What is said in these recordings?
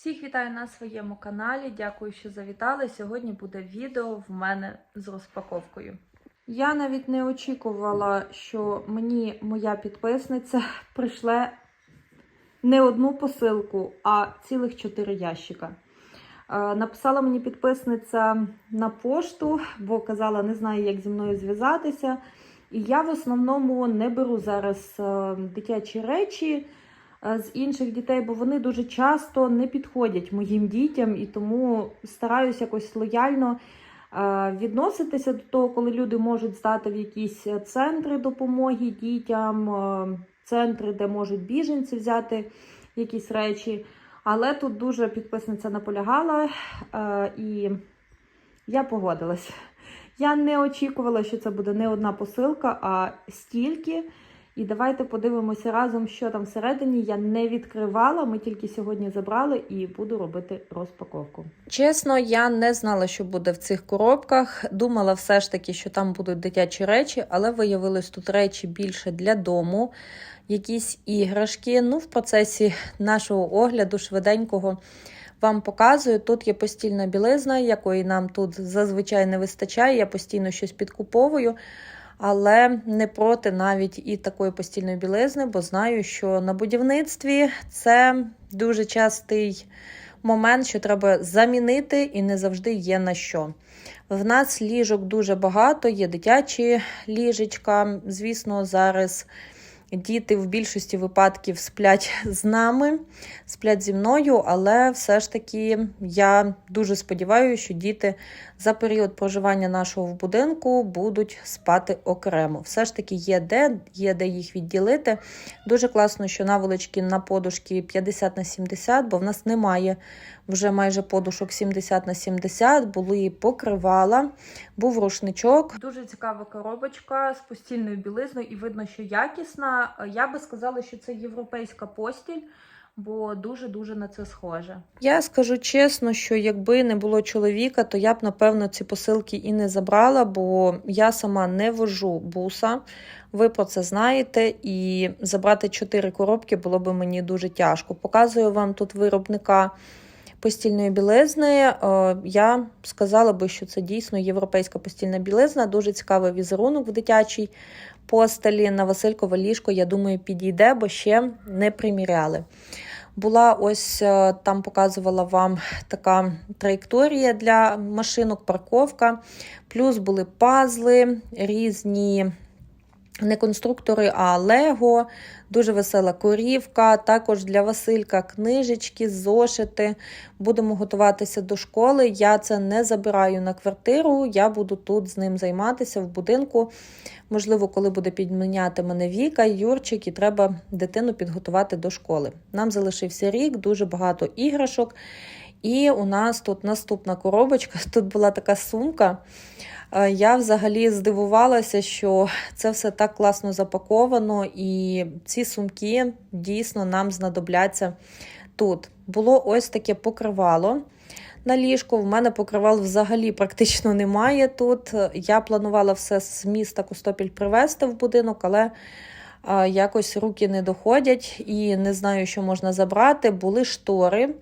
Всіх вітаю на своєму каналі. Дякую, що завітали. Сьогодні буде відео в мене з розпаковкою. Я навіть не очікувала, що мені моя підписниця прийшле не одну посилку, а цілих чотири ящика. Е, Написала мені підписниця на пошту, бо казала, не знаю, як зі мною зв'язатися. І я в основному не беру зараз е, дитячі речі з інших дітей, бо вони дуже часто не підходять моїм дітям, і тому стараюся якось лояльно е, відноситися до того, коли люди можуть здати в якісь центри допомоги дітям, е, центри, де можуть біженці взяти якісь речі. Але тут дуже підписниця наполягала, е, і я погодилась. Я не очікувала, що це буде не одна посилка, а стільки. І давайте подивимося разом, що там всередині. Я не відкривала, ми тільки сьогодні забрали і буду робити розпаковку. Чесно, я не знала, що буде в цих коробках. Думала все ж таки, що там будуть дитячі речі, але виявилось тут речі більше для дому, якісь іграшки. Ну, в процесі нашого огляду швиденького вам показую. Тут є постільна білизна, якої нам тут зазвичай не вистачає. Я постійно щось підкуповую. Але не проти навіть і такої постільної білизни, бо знаю, що на будівництві це дуже частий момент, що треба замінити, і не завжди є на що. В нас ліжок дуже багато, є дитячі ліжечка. Звісно, зараз діти в більшості випадків сплять з нами, сплять зі мною, але все ж таки я дуже сподіваюся, що діти за період проживання нашого в будинку будуть спати окремо. Все ж таки є де, є де їх відділити. Дуже класно, що наволочки на подушки 50 на 70, бо в нас немає вже майже подушок 70 на 70, були покривала, був рушничок. Дуже цікава коробочка з постільною білизною, і видно, що якісна. Я би сказала, що це європейська постіль. Бо дуже-дуже на це схоже. Я скажу чесно, що якби не було чоловіка, то я б, напевно, ці посилки і не забрала, бо я сама не вожу буса. Ви про це знаєте, і забрати чотири коробки було б мені дуже тяжко. Показую вам тут виробника постільної білизни. Е, Я сказала би, що це дійсно європейська постільна білизна, дуже цікавий візерунок в дитячій постелі. На Василькове ліжко, я думаю, підійде, бо ще не приміряли. Була ось е, там показувала вам така траєкторія для машинок, парковка. Плюс були пазли, різні не конструктори, а Лего, дуже весела корівка. Також для Василька книжечки, зошити. Будемо готуватися до школи. Я це не забираю на квартиру, я буду тут з ним займатися в будинку. Можливо, коли буде підміняти мене Віка, Юрчик, і треба дитину підготувати до школи. Нам залишився рік, дуже багато іграшок. І у нас тут наступна коробочка. Тут була така сумка. Е, Я взагалі здивувалася, що це все так класно запаковано, і ці сумки дійсно нам знадобляться тут. Було ось таке покривало. На ліжку в мене покривал взагалі практично немає тут. Я планувала все з міста Костопіль привезти в будинок, але якось руки не доходять і не знаю, що можна забрати. Були штори.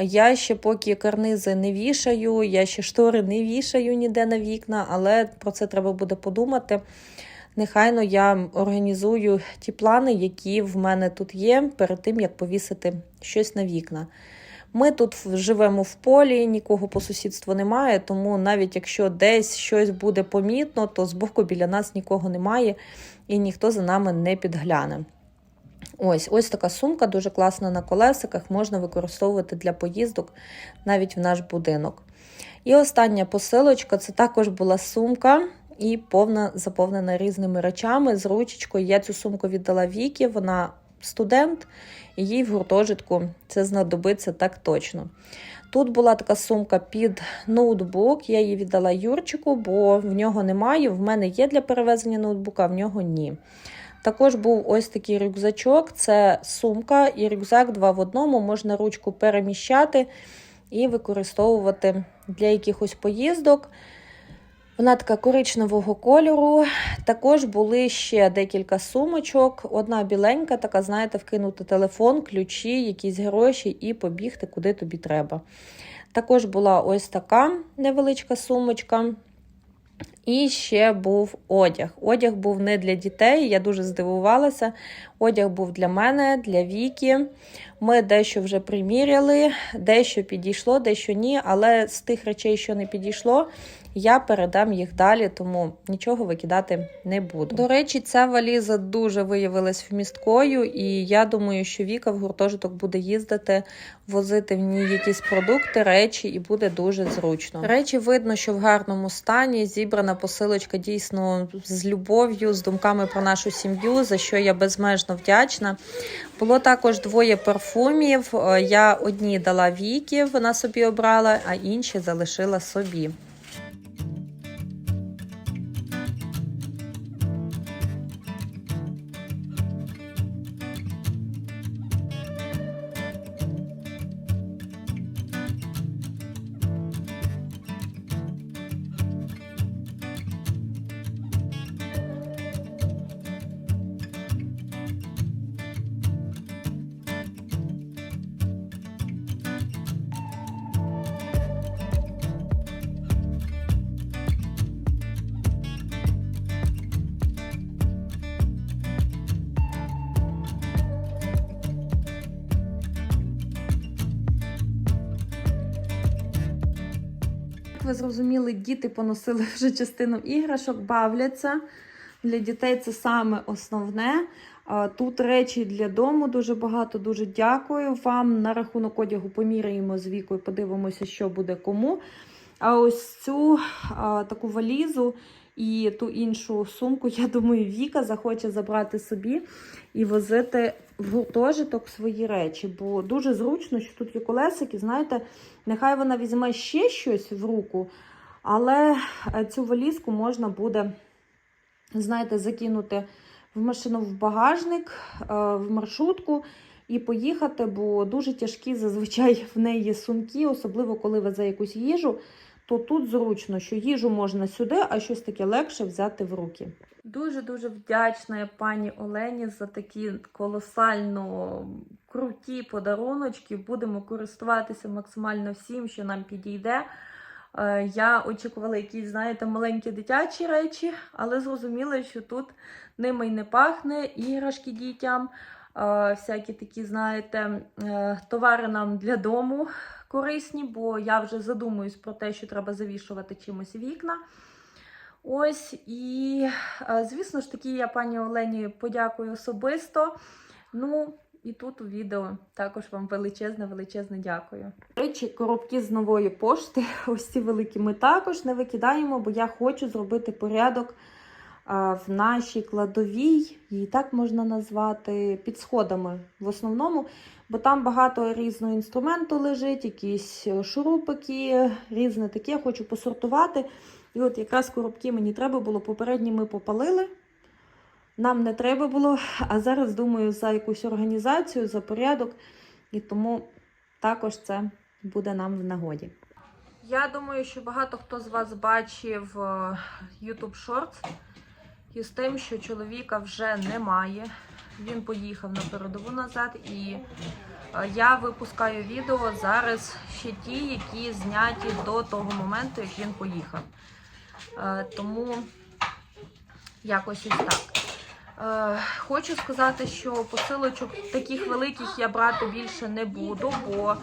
Я ще поки карнизи не вішаю, я ще штори не вішаю ніде на вікна, але про це треба буде подумати. Нехайно я організую ті плани, які в мене тут є, перед тим, як повісити щось на вікна. Ми тут живемо в полі, нікого по сусідству немає, тому навіть якщо десь щось буде помітно, то збоку біля нас нікого немає і ніхто за нами не підгляне. Ось ось така сумка, дуже класна на колесиках, можна використовувати для поїздок навіть в наш будинок. І остання посилочка це також була сумка і повна заповнена різними речами з ручечкою. Я цю сумку віддала Вікі, вона студент, і їй в гуртожитку це знадобиться так точно. Тут була така сумка під ноутбук, я її віддала Юрчику, бо в нього немає. В мене є для перевезення ноутбука, а в нього ні. Також був ось такий рюкзачок, це сумка і рюкзак два в одному. Можна ручку переміщати і використовувати для якихось поїздок. Вона така коричневого кольору. Також були ще декілька сумочок. Одна біленька, така, знаєте, вкинути телефон, ключі, якісь гроші і побігти, куди тобі треба. Також була ось така невеличка сумочка. І ще був одяг. Одяг був не для дітей, я дуже здивувалася. Одяг був для мене, для Віки. Ми дещо вже приміряли, дещо підійшло, дещо ні. Але з тих речей, що не підійшло, я передам їх далі, тому нічого викидати не буду. До речі, ця валіза дуже виявилась вмісткою, і я думаю, що Віка в гуртожиток буде їздити, возити в ній якісь продукти, речі, і буде дуже зручно. Речі видно, що в гарному стані зібрана посилочка дійсно з любов'ю, з думками про нашу сім'ю, за що я безмежно вдячна. Було також двоє парфумів. Е, Я одні дала Вікі, вона собі обрала, а інші залишила собі. Ви зрозуміли, діти поносили вже частину іграшок, бавляться. Для дітей це саме основне. Тут речі для дому дуже багато. Дуже дякую вам. На рахунок одягу поміряємо з вікою, подивимося, що буде кому. А ось цю а, таку валізу і ту іншу сумку, я думаю, Віка захоче забрати собі і возити в гуртожиток свої речі. Бо дуже зручно, що тут є колесики. Знаєте, нехай вона візьме ще щось в руку, але е, цю валізку можна буде, знаєте, закинути в машину в багажник, е, в маршрутку. І поїхати, бо дуже тяжкі зазвичай в неї сумки, особливо коли везе якусь їжу, то тут зручно, що їжу можна сюди, а щось таке легше взяти в руки. Дуже-дуже вдячна пані Олені за такі колосально круті подаруночки. Будемо користуватися максимально всім, що нам підійде. Е, Я очікувала якісь, знаєте, маленькі дитячі речі, але зрозуміла, що тут ними й не пахне іграшки дітям. е, Всякі такі, знаєте, е, товари нам для дому корисні, бо я вже задумуюсь про те, що треба завішувати чимось вікна. Ось, і, е, звісно ж таки, я пані Олені подякую особисто. Ну, і тут у відео також вам величезне, величезне дякую. Речі, коробки з нової пошти, ось ці великі, ми також не викидаємо, бо я хочу зробити порядок в нашій кладовій, її так можна назвати, під сходами в основному, бо там багато різного інструменту лежить, якісь е, шурупики, різне таке. Хочу посортувати. І от якраз коробки мені треба було, попередні ми попалили. Нам не треба було, а зараз думаю за якусь організацію, за порядок, і тому також це буде нам в нагоді. Я думаю, що багато хто з вас бачив е, YouTube Shorts із тим, що чоловіка вже немає. Він поїхав на передову назад, і е, я випускаю відео зараз ще ті, які зняті до того моменту, як він поїхав. Е, Тому якось ось так. Е, Хочу сказати, що посилочок таких великих я брати більше не буду, бо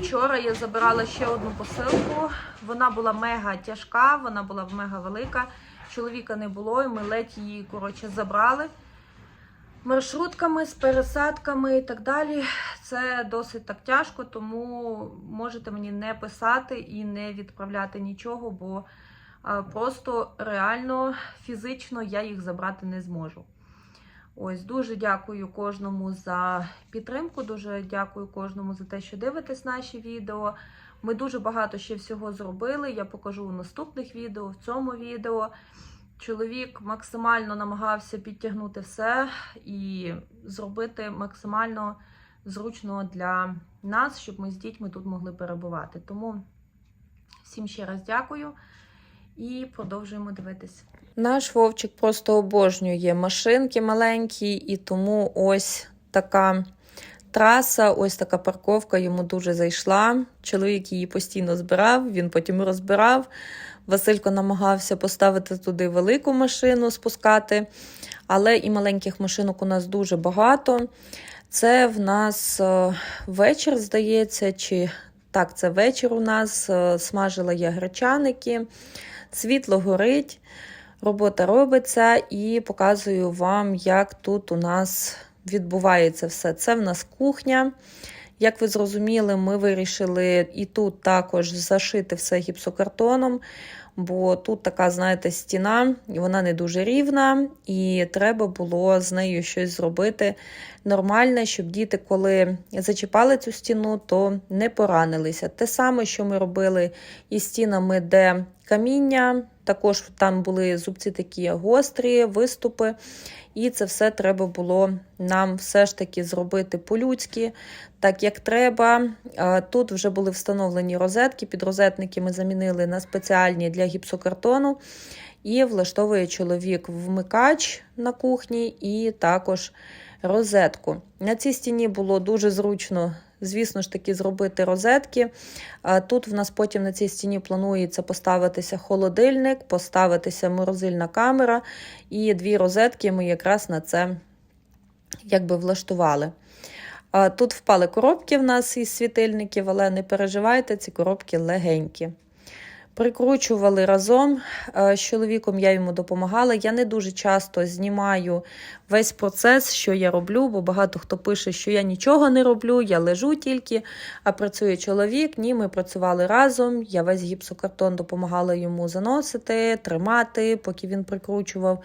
вчора я забирала ще одну посилку. Вона була мега тяжка, вона була мега велика. Чоловіка не було, і ми ледь її коротше забрали. Маршрутками з пересадками і так далі. Це досить так тяжко, тому можете мені не писати і не відправляти нічого, бо просто реально фізично я їх забрати не зможу. Ось дуже дякую кожному за підтримку. Дуже дякую кожному за те, що дивитесь наші відео. Ми дуже багато ще всього зробили. Я покажу у наступних відео, в цьому відео. Чоловік максимально намагався підтягнути все і зробити максимально зручно для нас, щоб ми з дітьми тут могли перебувати. Тому всім ще раз дякую. і продовжуємо дивитись. Наш вовчик просто обожнює машинки маленькі, і тому ось така траса, ось така парковка йому дуже зайшла. Чоловік її постійно збирав, він потім розбирав. Василько намагався поставити туди велику машину, спускати, але і маленьких машинок у нас дуже багато. Це в нас е, вечір, здається, чи так, це вечір у нас. е, Смажила я гречаники, світло горить, робота робиться, і показую вам, як тут у нас відбувається все. Це в нас кухня. Як ви зрозуміли, ми вирішили і тут також зашити все гіпсокартоном, бо тут така, знаєте, стіна, і вона не дуже рівна, і треба було з нею щось зробити нормальне, щоб діти, коли зачіпали цю стіну, то не поранилися. Те саме, що ми робили із стінами, де каміння, також там були зубці такі гострі, виступи. І це все треба було нам все ж таки зробити по-людськи, так як треба. Тут вже були встановлені розетки. Підрозетники ми замінили на спеціальні для гіпсокартону. І влаштовує чоловік вмикач на кухні і також розетку. На цій стіні було дуже зручно, звісно ж таки, зробити розетки. Тут в нас потім на цій стіні планується поставитися холодильник, поставитися морозильна камера, і дві розетки ми якраз на це якби влаштували. Тут впали коробки в нас із світильників, але не переживайте, ці коробки легенькі. Прикручували разом е, з чоловіком, я йому допомагала. Я не дуже часто знімаю весь процес, що я роблю, бо багато хто пише, що я нічого не роблю, я лежу тільки, а працює чоловік. Ні, ми працювали разом. Я весь гіпсокартон допомагала йому заносити, тримати, поки він прикручував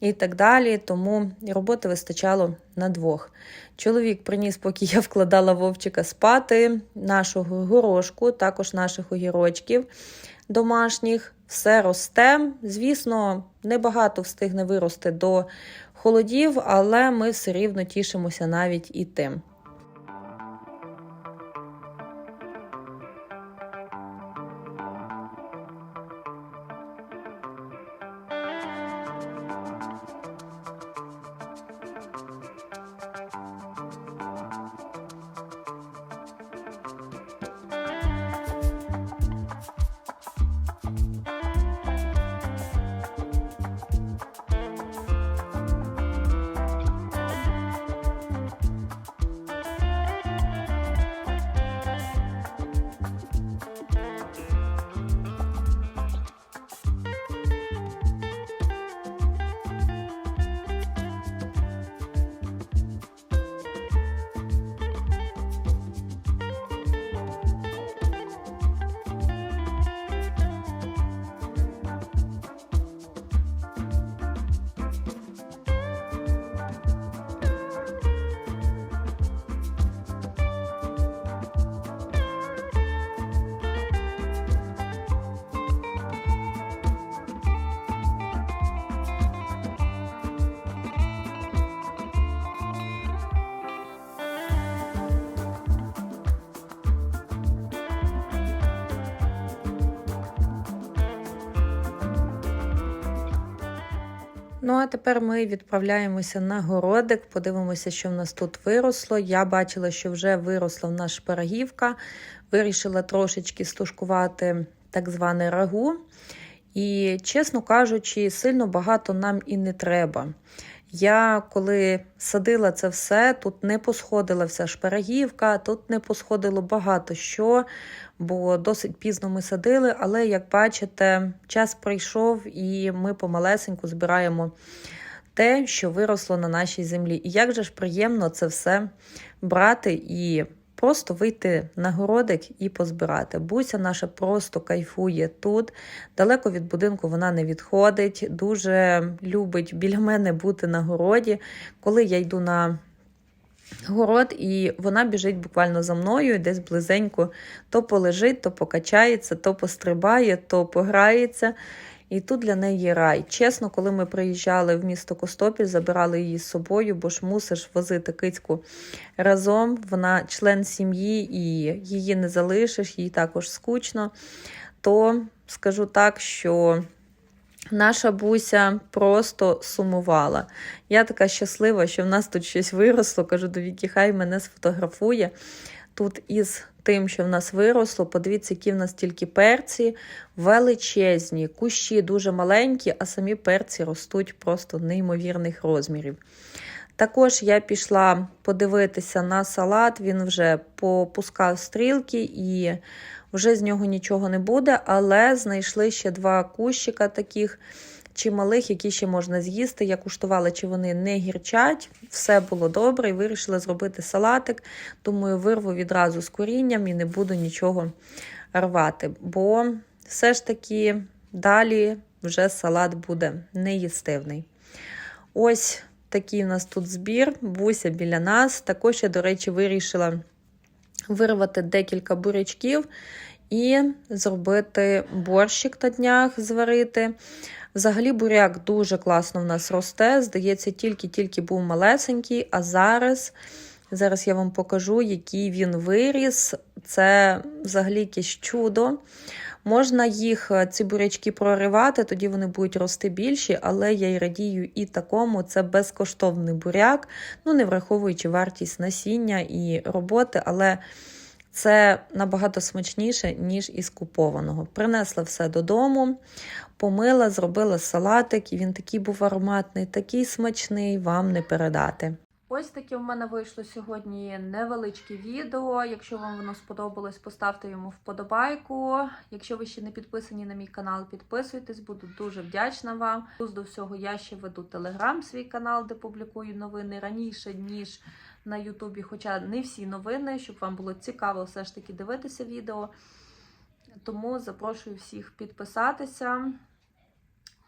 і так далі. Тому роботи вистачало на двох. Чоловік приніс, поки я вкладала вовчика спати, нашого горошку, також наших огірочків домашніх. Все росте. Звісно, небагато встигне вирости до холодів, але ми все рівно тішимося навіть і тим. Ну, а тепер ми відправляємося на городик, подивимося, що в нас тут виросло. Я бачила, що вже виросла в нас шпарагівка. Вирішила трошечки стушкувати так зване рагу. І, чесно кажучи, сильно багато нам і не треба. Я коли садила це все, тут не посходила вся шпарагівка, тут не посходило багато що, бо досить пізно ми садили, але як бачите, час прийшов і ми помалесеньку збираємо те, що виросло на нашій землі. І як же ж приємно це все брати і просто вийти на городик і позбирати. Буся наша просто кайфує тут. Далеко від будинку вона не відходить, дуже любить біля мене бути на городі. Коли я йду на город, і вона біжить буквально за мною, десь близенько то полежить, то покачається, то пострибає, то пограється. І тут для неї рай. Чесно, коли ми приїжджали в місто Костопіль, забирали її з собою, бо ж мусиш возити кицьку разом. Вона член сім'ї і її не залишиш, їй також скучно. То скажу так, що наша буся просто сумувала. Я така щаслива, що в нас тут щось виросло. Кажу до Вікі, хай мене сфотографує. Тут із тим, що в нас виросло, подивіться, які в нас тільки перці. Величезні, кущі дуже маленькі, а самі перці ростуть просто неймовірних розмірів. Також я пішла подивитися на салат, він вже попускав стрілки і вже з нього нічого не буде, але знайшли ще два кущика таких чималих, які ще можна з'їсти. Я куштувала, чи вони не гірчать. Все було добре і вирішила зробити салатик. Думаю, вирву відразу з корінням і не буду нічого рвати. Бо все ж таки далі вже салат буде неїстивний. Ось такий у нас тут збір, буся біля нас. Також я, до речі, вирішила вирвати декілька бурячків і зробити борщик на днях, зварити. Взагалі, буряк дуже класно в нас росте. Здається, тільки-тільки був малесенький, а зараз. Зараз я вам покажу, який він виріс. Це взагалі якесь чудо. Можна їх, ці бурячки, проривати, тоді вони будуть рости більші, але я й радію і такому. Це безкоштовний буряк, ну не враховуючи вартість насіння і роботи, але це набагато смачніше, ніж із купованого. Принесла все додому, помила, зробила салатик, і він такий був ароматний, такий смачний, вам не передати. Ось таке в мене вийшло сьогодні невеличке відео. Якщо вам воно сподобалось, поставте йому вподобайку. Якщо ви ще не підписані на мій канал, підписуйтесь, буду дуже вдячна вам. Плюс до всього я ще веду телеграм, свій канал, де публікую новини раніше, ніж на Ютубі. Хоча не всі новини, щоб вам було цікаво все ж таки дивитися відео. Тому запрошую всіх підписатися.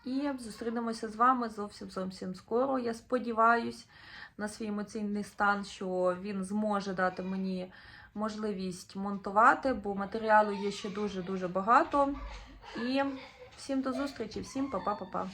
І зустрінемося з вами зовсім зовсім скоро. Я сподіваюсь на свій емоційний стан, що він зможе дати мені можливість монтувати, бо матеріалу є ще дуже-дуже багато. І всім до зустрічі, всім па-па-па-па.